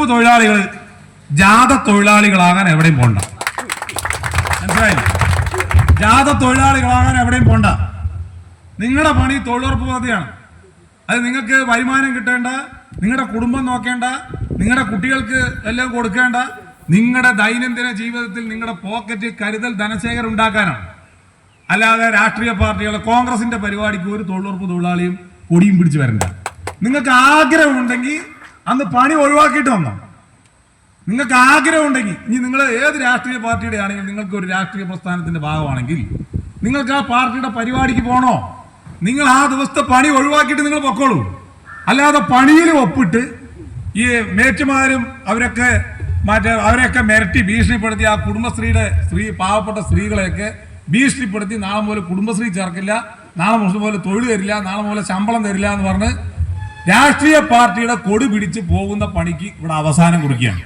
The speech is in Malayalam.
തൊഴിലുറപ്പ് തൊഴിലാളികൾ ജാത തൊഴിലാളികളാകാൻ എവിടെയും പോണ്ട. മനസ്സിലായില്ലേ? ജാത തൊഴിലാളികളാകാൻ എവിടെയും പോണ്ട. നിങ്ങളുടെ പണി തൊഴിലുറപ്പ് പദ്ധതിയാണ്. അത് നിങ്ങൾക്ക് വരുമാനം കിട്ടേണ്ട നിങ്ങളുടെ കുടുംബം നോക്കേണ്ട നിങ്ങളുടെ കുട്ടികൾക്ക് എല്ലാം കൊടുക്കേണ്ട നിങ്ങളുടെ ദൈനംദിന ജീവിതത്തിൽ നിങ്ങളുടെ പോക്കറ്റ് കരുതൽ ധനശേഖരം ഉണ്ടാക്കാനാണ്. അല്ലാതെ രാഷ്ട്രീയ പാർട്ടികൾ കോൺഗ്രസിന്റെ പരിപാടിക്ക് ഒരു തൊഴിലുറപ്പ് തൊഴിലാളിയും കൊടിയും പിടിച്ച് വരണ്ട. നിങ്ങൾക്ക് ആഗ്രഹമുണ്ടെങ്കിൽ അന്ന് പണി ഒഴിവാക്കിയിട്ട് വന്നോ? നിങ്ങൾക്ക് ആഗ്രഹം ഉണ്ടെങ്കിൽ ഇനി നിങ്ങൾ ഏത് രാഷ്ട്രീയ പാർട്ടിയുടെ ആണെങ്കിലും നിങ്ങൾക്ക് ഒരു രാഷ്ട്രീയ പ്രസ്ഥാനത്തിന്റെ ഭാഗമാണെങ്കിൽ നിങ്ങൾക്ക് ആ പാർട്ടിയുടെ പരിപാടിക്ക് പോകണോ നിങ്ങൾ ആ ദിവസത്തെ പണി ഒഴിവാക്കിയിട്ട് നിങ്ങൾ പൊക്കോളൂ. അല്ലാതെ പണിയിൽ ഒപ്പിട്ട് ഈ മേറ്റുമാരും അവരൊക്കെ മറ്റേ അവരെയൊക്കെ മിരട്ടി ഭീഷണിപ്പെടുത്തി ആ കുടുംബശ്രീയുടെ സ്ത്രീ പാവപ്പെട്ട സ്ത്രീകളെയൊക്കെ ഭീഷണിപ്പെടുത്തി നാളെ മുതൽ കുടുംബശ്രീ ചേർക്കില്ല നാളെ മുതൽ തൊഴിൽ തരില്ല നാളെ മുതൽ ശമ്പളം തരില്ല എന്ന് പറഞ്ഞ് രാഷ്ട്രീയ പാർട്ടിയുടെ കൊടി പിടിച്ച് പോകുന്ന പണിക്ക് ഇവിടെ അവസാനം കുറിക്കുകയാണ്.